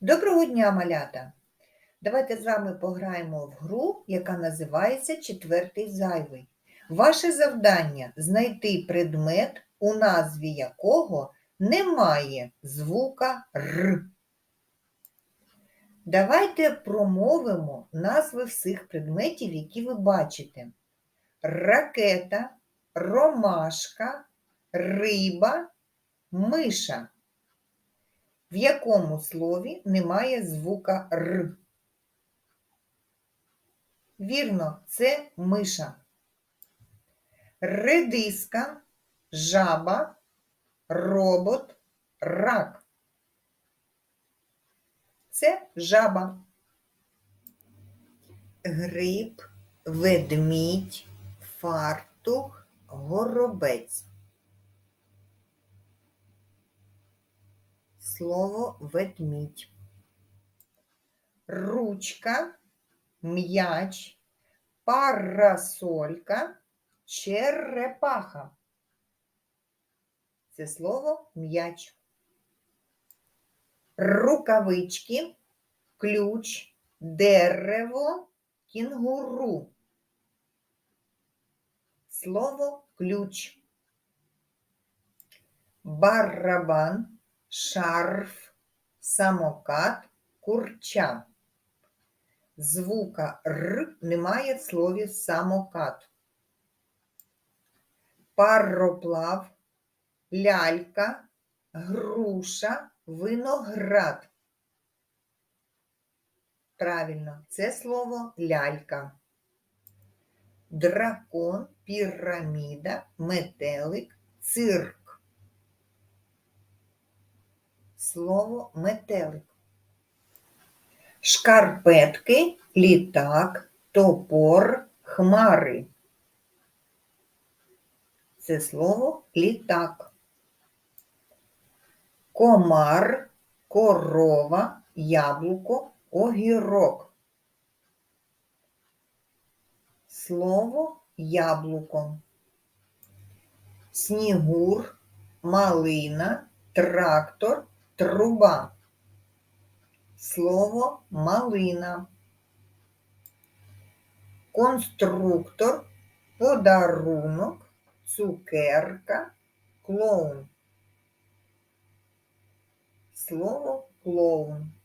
Доброго дня, малята! Давайте з вами пограємо в гру, яка називається Четвертий зайвий. Ваше завдання знайти предмет, у назві якого немає звука Р. Давайте промовимо назви всіх предметів, які ви бачите: ракета, ромашка, риба, миша. В якому слові немає звука Р? Вірно, це миша. Редиска, жаба, робот, рак. Це жаба. Гриб, ведмідь, фартух, горобець. Слово ведмідь. Ручка, м'яч, парасолька, черепаха. Це слово м'яч. Рукавички, ключ, дерево, кінгуру. Слово ключ. Барабан, шарф, самокат, курча. Звука Р немає в слові самокат. Пароплав, лялька, груша, виноград. Правильно, це слово лялька. Дракон, піраміда, метелик, цирк. Слово метелик. Шкарпетки, літак, топор, хмари. Це слово літак. Комар, корова, яблуко, огірок. Слово яблуко. Снігур, малина, трактор, труба. Слово малина. Конструктор, подарунок, цукерка, клоун. Слово клоун.